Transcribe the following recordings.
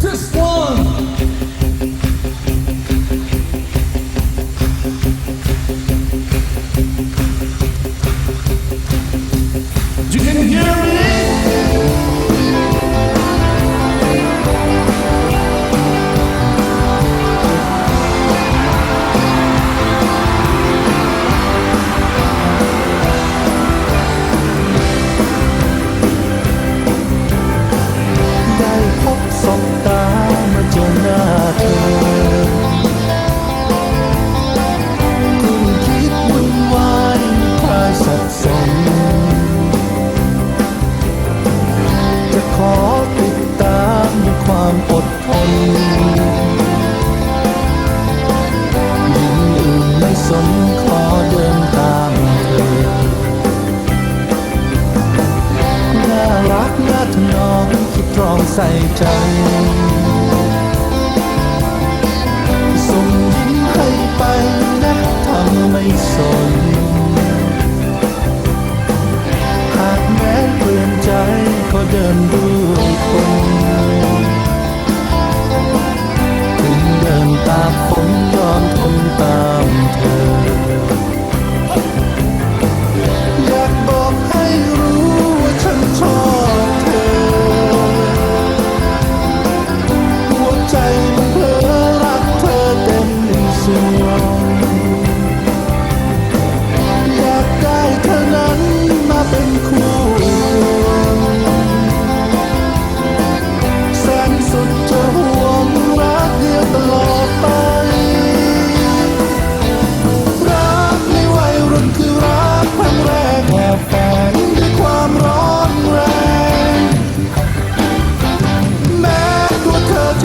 This one. นยิ่งอื่นไม่สนขอเดินตามเธอน่ารักน่าทนองคิดตรองใส่ใจส่งยิ้มให้ไปนะทำไม่สน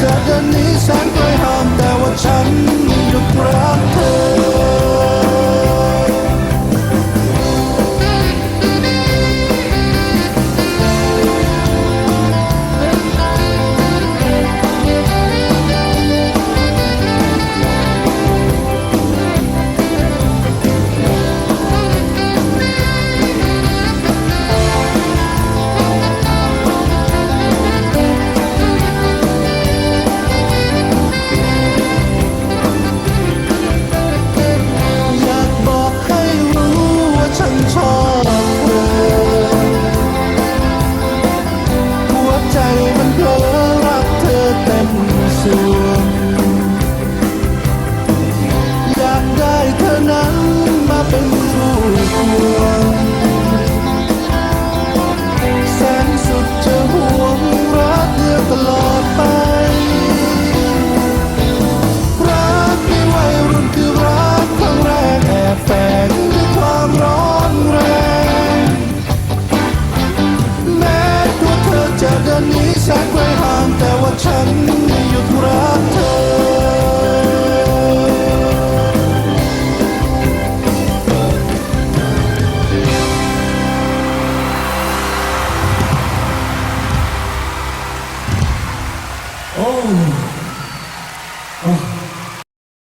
จาเดือนนี้ฉันเคยห้ามแต่ว่าฉัน 在归航的我乘